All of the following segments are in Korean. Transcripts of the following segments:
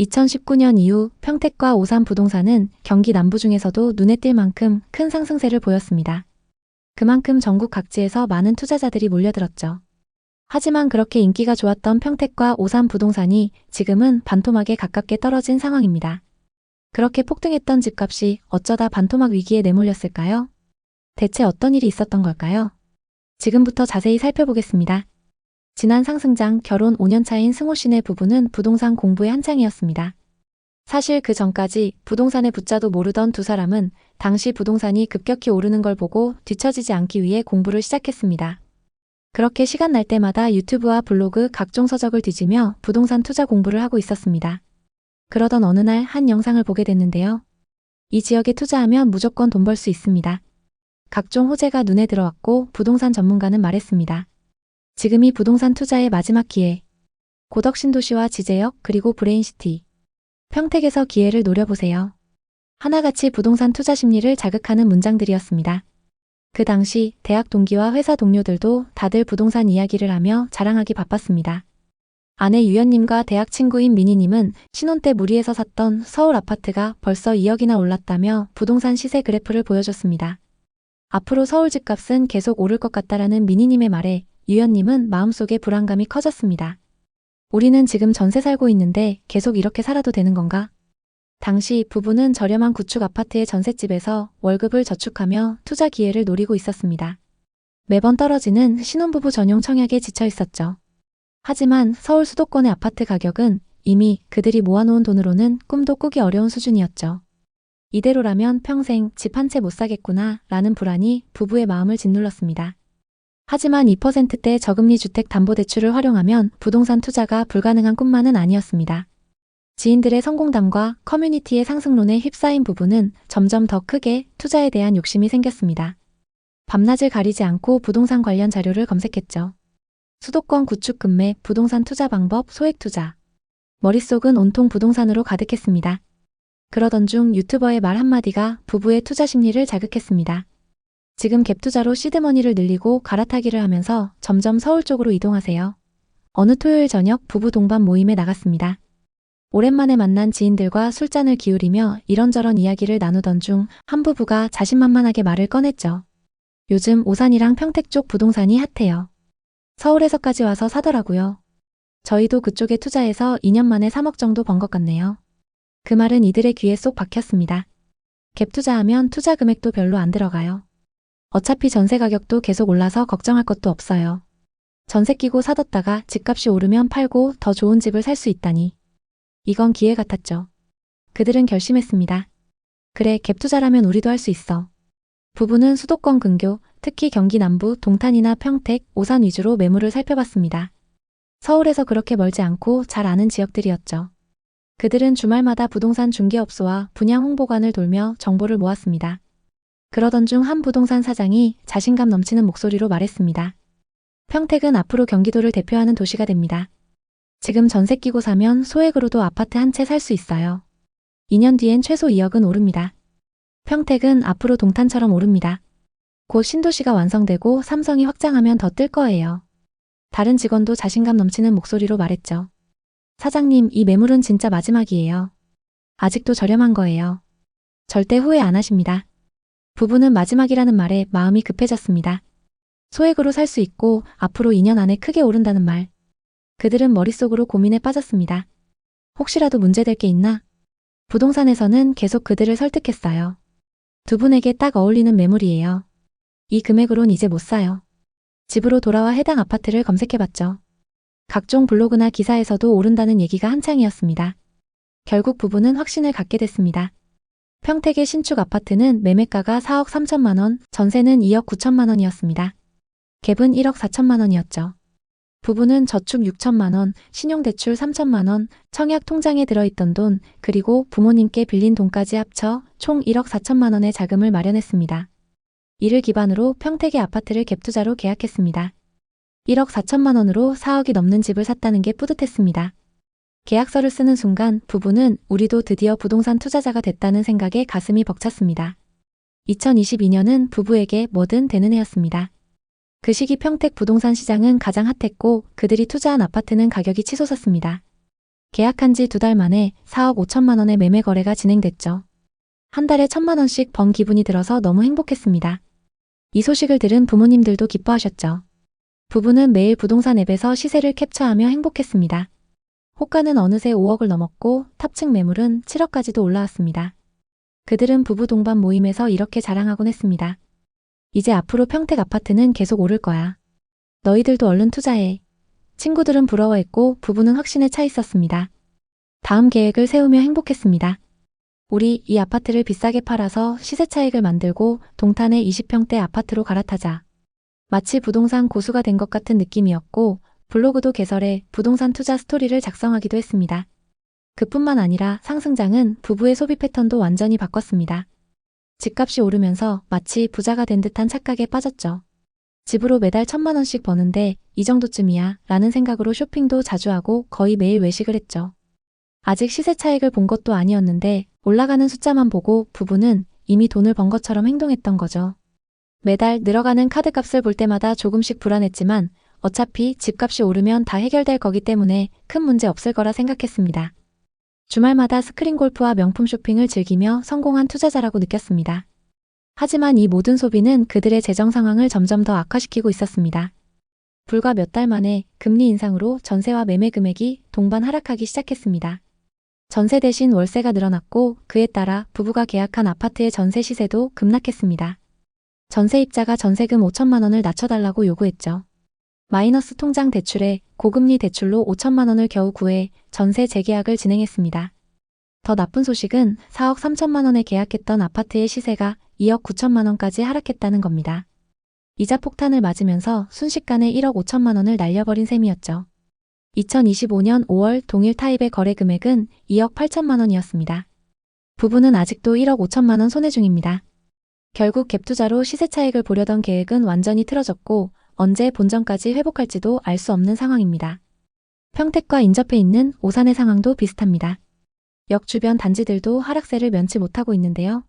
2019년 이후 평택과 오산 부동산은 경기 남부 중에서도 눈에 띌 만큼 큰 상승세를 보였습니다. 그만큼 전국 각지에서 많은 투자자들이 몰려들었죠. 하지만 그렇게 인기가 좋았던 평택과 오산 부동산이 지금은 반토막에 가깝게 떨어진 상황입니다. 그렇게 폭등했던 집값이 어쩌다 반토막 위기에 내몰렸을까요? 대체 어떤 일이 있었던 걸까요? 지금부터 자세히 살펴보겠습니다. 지난 상승장 결혼 5년 차인 승호 씨네 부부는 부동산 공부에 한창이었습니다. 사실 그 전까지 부동산의 부자도 모르던 두 사람은 당시 부동산이 급격히 오르는 걸 보고 뒤처지지 않기 위해 공부를 시작했습니다. 그렇게 시간 날 때마다 유튜브와 블로그 각종 서적을 뒤지며 부동산 투자 공부를 하고 있었습니다. 그러던 어느 날 한 영상을 보게 됐는데요. 이 지역에 투자하면 무조건 돈 벌 수 있습니다. 각종 호재가 눈에 들어왔고 부동산 전문가는 말했습니다. 지금이 부동산 투자의 마지막 기회. 고덕 신도시와 지제역 그리고 브레인시티. 평택에서 기회를 노려보세요. 하나같이 부동산 투자 심리를 자극하는 문장들이었습니다. 그 당시 대학 동기와 회사 동료들도 다들 부동산 이야기를 하며 자랑하기 바빴습니다. 아내 유연님과 대학 친구인 미니님은 신혼 때 무리해서 샀던 서울 아파트가 벌써 2억이나 올랐다며 부동산 시세 그래프를 보여줬습니다. 앞으로 서울 집값은 계속 오를 것 같다라는 미니님의 말에 유연님은 마음속에 불안감이 커졌습니다. 우리는 지금 전세 살고 있는데 계속 이렇게 살아도 되는 건가? 당시 부부는 저렴한 구축 아파트의 전셋집에서 월급을 저축하며 투자 기회를 노리고 있었습니다. 매번 떨어지는 신혼부부 전용 청약에 지쳐 있었죠. 하지만 서울 수도권의 아파트 가격은 이미 그들이 모아놓은 돈으로는 꿈도 꾸기 어려운 수준이었죠. 이대로라면 평생 집 한 채 못 사겠구나 라는 불안이 부부의 마음을 짓눌렀습니다. 하지만 2%대 저금리 주택 담보대출을 활용하면 부동산 투자가 불가능한 꿈만은 아니었습니다. 지인들의 성공담과 커뮤니티의 상승론에 휩싸인 부부는 점점 더 크게 투자에 대한 욕심이 생겼습니다. 밤낮을 가리지 않고 부동산 관련 자료를 검색했죠. 수도권 구축 금매, 부동산 투자 방법, 소액 투자. 머릿속은 온통 부동산으로 가득했습니다. 그러던 중 유튜버의 말 한마디가 부부의 투자 심리를 자극했습니다. 지금 갭 투자로 시드머니를 늘리고 갈아타기를 하면서 점점 서울 쪽으로 이동하세요. 어느 토요일 저녁 부부 동반 모임에 나갔습니다. 오랜만에 만난 지인들과 술잔을 기울이며 이런저런 이야기를 나누던 중 한 부부가 자신만만하게 말을 꺼냈죠. 요즘 오산이랑 평택 쪽 부동산이 핫해요. 서울에서까지 와서 사더라고요. 저희도 그쪽에 투자해서 2년 만에 3억 정도 번 것 같네요. 그 말은 이들의 귀에 쏙 박혔습니다. 갭 투자하면 투자 금액도 별로 안 들어가요. 어차피 전세 가격도 계속 올라서 걱정할 것도 없어요. 전세 끼고 사뒀다가 집값이 오르면 팔고 더 좋은 집을 살 수 있다니. 이건 기회 같았죠. 그들은 결심했습니다. 그래, 갭 투자라면 우리도 할 수 있어. 부부는 수도권 근교, 특히 경기 남부, 동탄이나 평택, 오산 위주로 매물을 살펴봤습니다. 서울에서 그렇게 멀지 않고 잘 아는 지역들이었죠. 그들은 주말마다 부동산 중개업소와 분양 홍보관을 돌며 정보를 모았습니다. 그러던 중 한 부동산 사장이 자신감 넘치는 목소리로 말했습니다. 평택은 앞으로 경기도를 대표하는 도시가 됩니다. 지금 전세 끼고 사면 소액으로도 아파트 한 채 살 수 있어요. 2년 뒤엔 최소 2억은 오릅니다. 평택은 앞으로 동탄처럼 오릅니다. 곧 신도시가 완성되고 삼성이 확장하면 더 뜰 거예요. 다른 직원도 자신감 넘치는 목소리로 말했죠. 사장님, 이 매물은 진짜 마지막이에요. 아직도 저렴한 거예요. 절대 후회 안 하십니다. 부부는 마지막이라는 말에 마음이 급해졌습니다. 소액으로 살 수 있고 앞으로 2년 안에 크게 오른다는 말. 그들은 머릿속으로 고민에 빠졌습니다. 혹시라도 문제될 게 있나? 부동산에서는 계속 그들을 설득했어요. 두 분에게 딱 어울리는 매물이에요. 이 금액으론 이제 못 사요. 집으로 돌아와 해당 아파트를 검색해봤죠. 각종 블로그나 기사에서도 오른다는 얘기가 한창이었습니다. 결국 부부는 확신을 갖게 됐습니다. 평택의 신축 아파트는 매매가가 4억 3천만 원, 전세는 2억 9천만 원이었습니다. 갭은 1억 4천만 원이었죠. 부부는 저축 6천만 원, 신용대출 3천만 원, 청약 통장에 들어있던 돈, 그리고 부모님께 빌린 돈까지 합쳐 총 1억 4천만 원의 자금을 마련했습니다. 이를 기반으로 평택의 아파트를 갭투자로 계약했습니다. 1억 4천만 원으로 4억이 넘는 집을 샀다는 게 뿌듯했습니다. 계약서를 쓰는 순간 부부는 우리도 드디어 부동산 투자자가 됐다는 생각에 가슴이 벅찼습니다. 2022년은 부부에게 뭐든 되는 해였습니다. 그 시기 평택 부동산 시장은 가장 핫했고 그들이 투자한 아파트는 가격이 치솟았습니다. 계약한 지 두 달 만에 4억 5천만 원의 매매 거래가 진행됐죠. 한 달에 천만 원씩 번 기분이 들어서 너무 행복했습니다. 이 소식을 들은 부모님들도 기뻐하셨죠. 부부는 매일 부동산 앱에서 시세를 캡처하며 행복했습니다. 호가는 어느새 5억을 넘었고 탑층 매물은 7억까지도 올라왔습니다. 그들은 부부 동반 모임에서 이렇게 자랑하곤 했습니다. 이제 앞으로 평택 아파트는 계속 오를 거야. 너희들도 얼른 투자해. 친구들은 부러워했고 부부는 확신에 차 있었습니다. 다음 계획을 세우며 행복했습니다. 우리 이 아파트를 비싸게 팔아서 시세 차익을 만들고 동탄의 20평대 아파트로 갈아타자. 마치 부동산 고수가 된 것 같은 느낌이었고 블로그도 개설해 부동산 투자 스토리를 작성하기도 했습니다. 그뿐만 아니라 상승장은 부부의 소비 패턴도 완전히 바꿨습니다. 집값이 오르면서 마치 부자가 된 듯한 착각에 빠졌죠. 집으로 매달 천만 원씩 버는데 이 정도쯤이야 라는 생각으로 쇼핑도 자주 하고 거의 매일 외식을 했죠. 아직 시세 차익을 본 것도 아니었는데 올라가는 숫자만 보고 부부는 이미 돈을 번 것처럼 행동했던 거죠. 매달 늘어가는 카드값을 볼 때마다 조금씩 불안했지만 어차피 집값이 오르면 다 해결될 거기 때문에 큰 문제 없을 거라 생각했습니다. 주말마다 스크린 골프와 명품 쇼핑을 즐기며 성공한 투자자라고 느꼈습니다. 하지만 이 모든 소비는 그들의 재정 상황을 점점 더 악화시키고 있었습니다. 불과 몇 달 만에 금리 인상으로 전세와 매매 금액이 동반 하락하기 시작했습니다. 전세 대신 월세가 늘어났고 그에 따라 부부가 계약한 아파트의 전세 시세도 급락했습니다. 전세입자가 전세금 5천만 원을 낮춰달라고 요구했죠. 마이너스 통장 대출에 고금리 대출로 5천만 원을 겨우 구해 전세 재계약을 진행했습니다. 더 나쁜 소식은 4억 3천만 원에 계약했던 아파트의 시세가 2억 9천만 원까지 하락했다는 겁니다. 이자 폭탄을 맞으면서 순식간에 1억 5천만 원을 날려버린 셈이었죠. 2025년 5월 동일 타입의 거래 금액은 2억 8천만 원이었습니다. 부부는 아직도 1억 5천만 원 손해 중입니다. 결국 갭 투자로 시세 차익을 보려던 계획은 완전히 틀어졌고 언제 본전까지 회복할지도 알 수 없는 상황입니다. 평택과 인접해 있는 오산의 상황도 비슷합니다. 역 주변 단지들도 하락세를 면치 못하고 있는데요.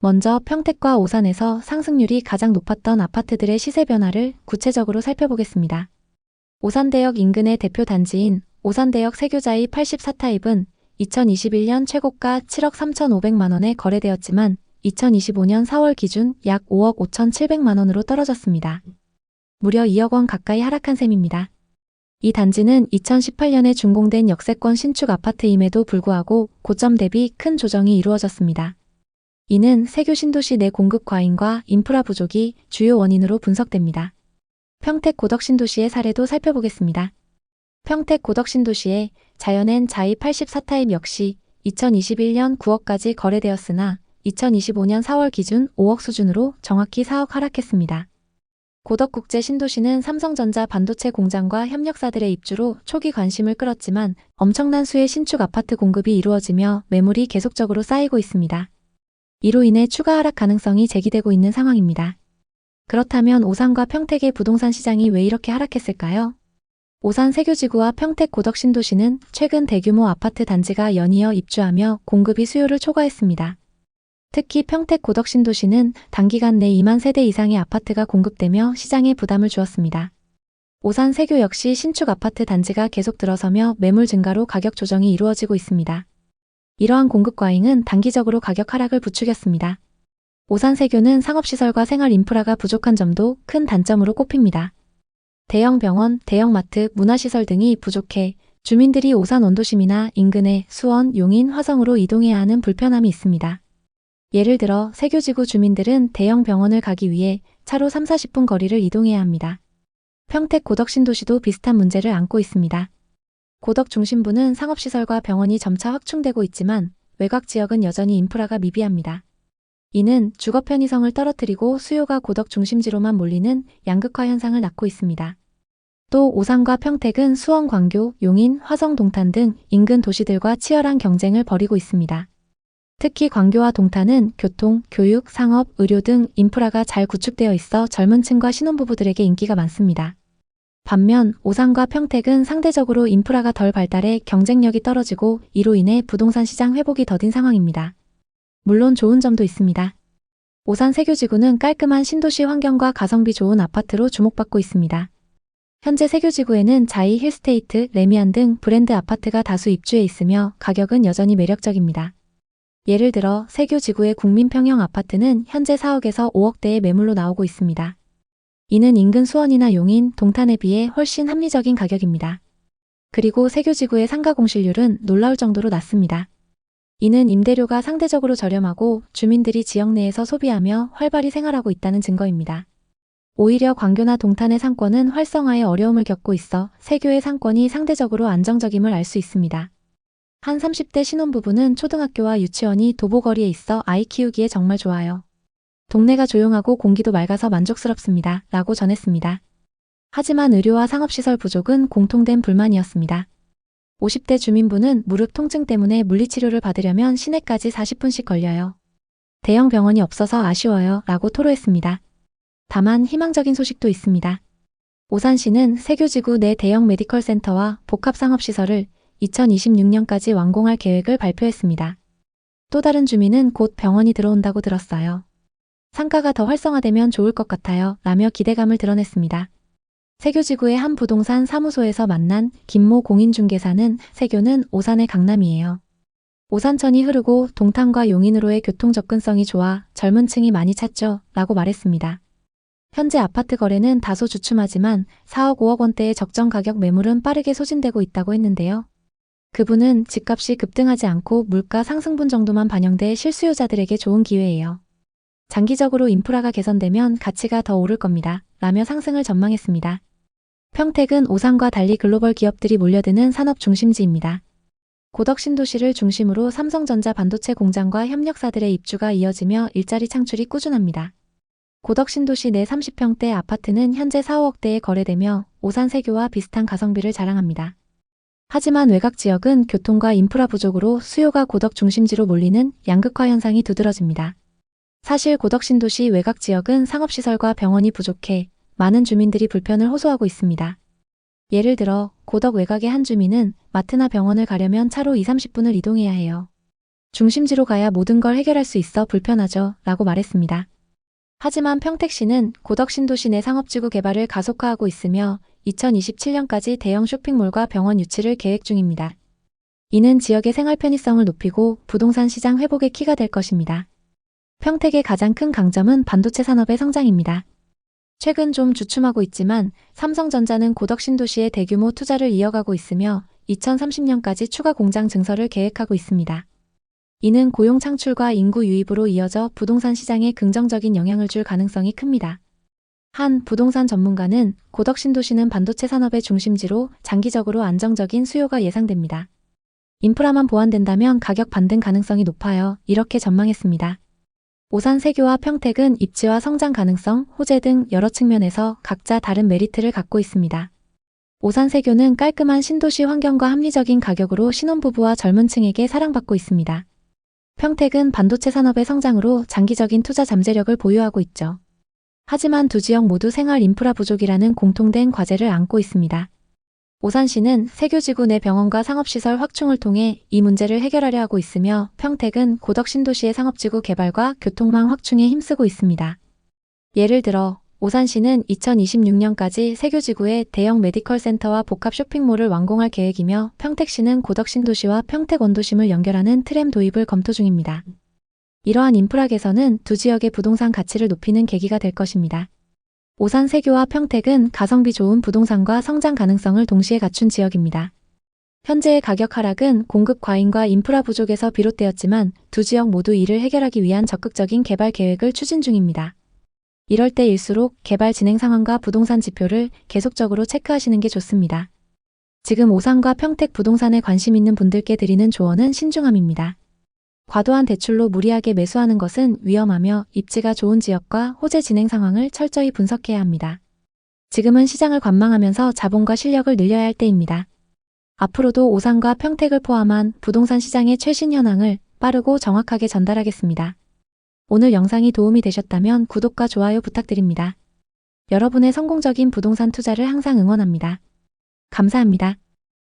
먼저 평택과 오산에서 상승률이 가장 높았던 아파트들의 시세 변화를 구체적으로 살펴보겠습니다. 오산대역 인근의 대표 단지인 오산대역 세교자의 84타입은 2021년 최고가 7억 3,500만 원에 거래되었지만 2025년 4월 기준 약 5억 5,700만 원으로 떨어졌습니다. 무려 2억 원 가까이 하락한 셈입니다. 이 단지는 2018년에 준공된 역세권 신축 아파트임에도 불구하고 고점 대비 큰 조정이 이루어졌습니다. 이는 세교 신도시 내 공급 과잉과 인프라 부족이 주요 원인으로 분석됩니다. 평택 고덕 신도시의 사례도 살펴보겠습니다. 평택 고덕 신도시의 자연엔 자이 84타입 역시 2021년 9억까지 거래되었으나 2025년 4월 기준 5억 수준으로 정확히 4억 하락했습니다. 고덕국제 신도시는 삼성전자 반도체 공장과 협력사들의 입주로 초기 관심을 끌었지만 엄청난 수의 신축 아파트 공급이 이루어지며 매물이 계속적으로 쌓이고 있습니다. 이로 인해 추가 하락 가능성이 제기되고 있는 상황입니다. 그렇다면 오산과 평택의 부동산 시장이 왜 이렇게 하락했을까요? 오산 세교지구와 평택 고덕 신도시는 최근 대규모 아파트 단지가 연이어 입주하며 공급이 수요를 초과했습니다. 특히 평택 고덕 신도시는 단기간 내 2만 세대 이상의 아파트가 공급되며 시장에 부담을 주었습니다. 오산 세교 역시 신축 아파트 단지가 계속 들어서며 매물 증가로 가격 조정이 이루어지고 있습니다. 이러한 공급 과잉은 단기적으로 가격 하락을 부추겼습니다. 오산 세교는 상업시설과 생활 인프라가 부족한 점도 큰 단점으로 꼽힙니다. 대형 병원, 대형 마트, 문화시설 등이 부족해 주민들이 오산 원도심이나 인근의 수원, 용인, 화성으로 이동해야 하는 불편함이 있습니다. 예를 들어 세교지구 주민들은 대형 병원을 가기 위해 차로 3, 40분 거리를 이동해야 합니다. 평택 고덕 신도시도 비슷한 문제를 안고 있습니다. 고덕 중심부는 상업시설과 병원이 점차 확충되고 있지만 외곽 지역은 여전히 인프라가 미비합니다. 이는 주거 편의성을 떨어뜨리고 수요가 고덕 중심지로만 몰리는 양극화 현상을 낳고 있습니다. 또 오산과 평택은 수원 광교, 용인, 화성 동탄 등 인근 도시들과 치열한 경쟁을 벌이고 있습니다. 특히 광교와 동탄은 교통, 교육, 상업, 의료 등 인프라가 잘 구축되어 있어 젊은 층과 신혼부부들에게 인기가 많습니다. 반면 오산과 평택은 상대적으로 인프라가 덜 발달해 경쟁력이 떨어지고 이로 인해 부동산 시장 회복이 더딘 상황입니다. 물론 좋은 점도 있습니다. 오산 세교지구는 깔끔한 신도시 환경과 가성비 좋은 아파트로 주목받고 있습니다. 현재 세교지구에는 자이 힐스테이트, 레미안 등 브랜드 아파트가 다수 입주해 있으며 가격은 여전히 매력적입니다. 예를 들어 세교지구의 국민평형 아파트는 현재 4억에서 5억대의 매물로 나오고 있습니다. 이는 인근 수원이나 용인, 동탄에 비해 훨씬 합리적인 가격입니다. 그리고 세교지구의 상가 공실률은 놀라울 정도로 낮습니다. 이는 임대료가 상대적으로 저렴하고 주민들이 지역 내에서 소비하며 활발히 생활하고 있다는 증거입니다. 오히려 광교나 동탄의 상권은 활성화에 어려움을 겪고 있어 세교의 상권이 상대적으로 안정적임을 알 수 있습니다. 한 30대 신혼부부는 초등학교와 유치원이 도보거리에 있어 아이 키우기에 정말 좋아요. 동네가 조용하고 공기도 맑아서 만족스럽습니다. 라고 전했습니다. 하지만 의료와 상업시설 부족은 공통된 불만이었습니다. 50대 주민부는 무릎 통증 때문에 물리치료를 받으려면 시내까지 40분씩 걸려요. 대형 병원이 없어서 아쉬워요. 라고 토로했습니다. 다만 희망적인 소식도 있습니다. 오산시는 세교지구 내 대형 메디컬 센터와 복합상업시설을 2026년까지 완공할 계획을 발표했습니다. 또 다른 주민은 곧 병원이 들어온다고 들었어요. 상가가 더 활성화되면 좋을 것 같아요. 라며 기대감을 드러냈습니다. 세교지구의 한 부동산 사무소에서 만난 김모 공인중개사는 세교는 오산의 강남이에요. 오산천이 흐르고 동탄과 용인으로의 교통 접근성이 좋아 젊은 층이 많이 찾죠. 라고 말했습니다. 현재 아파트 거래는 다소 주춤하지만 4억 5억 원대의 적정 가격 매물은 빠르게 소진되고 있다고 했는데요. 그분은 집값이 급등하지 않고 물가 상승분 정도만 반영돼 실수요자들에게 좋은 기회예요. 장기적으로 인프라가 개선되면 가치가 더 오를 겁니다. 라며 상승을 전망했습니다. 평택은 오산과 달리 글로벌 기업들이 몰려드는 산업 중심지입니다. 고덕 신도시를 중심으로 삼성전자 반도체 공장과 협력사들의 입주가 이어지며 일자리 창출이 꾸준합니다. 고덕 신도시 내 30평대 아파트는 현재 4, 5억대에 거래되며 오산 세교와 비슷한 가성비를 자랑합니다. 하지만 외곽 지역은 교통과 인프라 부족으로 수요가 고덕 중심지로 몰리는 양극화 현상이 두드러집니다. 사실 고덕 신도시 외곽 지역은 상업시설과 병원이 부족해 많은 주민들이 불편을 호소하고 있습니다. 예를 들어 고덕 외곽의 한 주민은 마트나 병원을 가려면 차로 2, 30분을 이동해야 해요. 중심지로 가야 모든 걸 해결할 수 있어 불편하죠. 라고 말했습니다. 하지만 평택시는 고덕 신도시 내 상업지구 개발을 가속화하고 있으며 2027년까지 대형 쇼핑몰과 병원 유치를 계획 중입니다. 이는 지역의 생활 편의성을 높이고 부동산 시장 회복의 키가 될 것입니다. 평택의 가장 큰 강점은 반도체 산업의 성장입니다. 최근 좀 주춤하고 있지만 삼성전자는 고덕 신도시에 대규모 투자를 이어가고 있으며 2030년까지 추가 공장 증설을 계획하고 있습니다. 이는 고용 창출과 인구 유입으로 이어져 부동산 시장에 긍정적인 영향을 줄 가능성이 큽니다. 한 부동산 전문가는 고덕 신도시는 반도체 산업의 중심지로 장기적으로 안정적인 수요가 예상됩니다. 인프라만 보완된다면 가격 반등 가능성이 높아요. 이렇게 전망했습니다. 오산 세교와 평택은 입지와 성장 가능성, 호재 등 여러 측면에서 각자 다른 메리트를 갖고 있습니다. 오산 세교는 깔끔한 신도시 환경과 합리적인 가격으로 신혼부부와 젊은 층에게 사랑받고 있습니다. 평택은 반도체 산업의 성장으로 장기적인 투자 잠재력을 보유하고 있죠. 하지만 두 지역 모두 생활 인프라 부족이라는 공통된 과제를 안고 있습니다. 오산시는 세교지구 내 병원과 상업시설 확충을 통해 이 문제를 해결하려 하고 있으며 평택은 고덕 신도시의 상업지구 개발과 교통망 확충에 힘쓰고 있습니다. 예를 들어 오산시는 2026년까지 세교지구에 대형 메디컬 센터와 복합 쇼핑몰을 완공할 계획이며 평택시는 고덕 신도시와 평택 원도심을 연결하는 트램 도입을 검토 중입니다. 이러한 인프라 개선은 두 지역의 부동산 가치를 높이는 계기가 될 것입니다. 오산 세교와 평택은 가성비 좋은 부동산과 성장 가능성을 동시에 갖춘 지역입니다. 현재의 가격 하락은 공급 과잉과 인프라 부족에서 비롯되었지만 두 지역 모두 이를 해결하기 위한 적극적인 개발 계획을 추진 중입니다. 이럴 때일수록 개발 진행 상황과 부동산 지표를 계속적으로 체크하시는 게 좋습니다. 지금 오산과 평택 부동산에 관심 있는 분들께 드리는 조언은 신중함입니다. 과도한 대출로 무리하게 매수하는 것은 위험하며 입지가 좋은 지역과 호재 진행 상황을 철저히 분석해야 합니다. 지금은 시장을 관망하면서 자본과 실력을 늘려야 할 때입니다. 앞으로도 오산과 평택을 포함한 부동산 시장의 최신 현황을 빠르고 정확하게 전달하겠습니다. 오늘 영상이 도움이 되셨다면 구독과 좋아요 부탁드립니다. 여러분의 성공적인 부동산 투자를 항상 응원합니다. 감사합니다.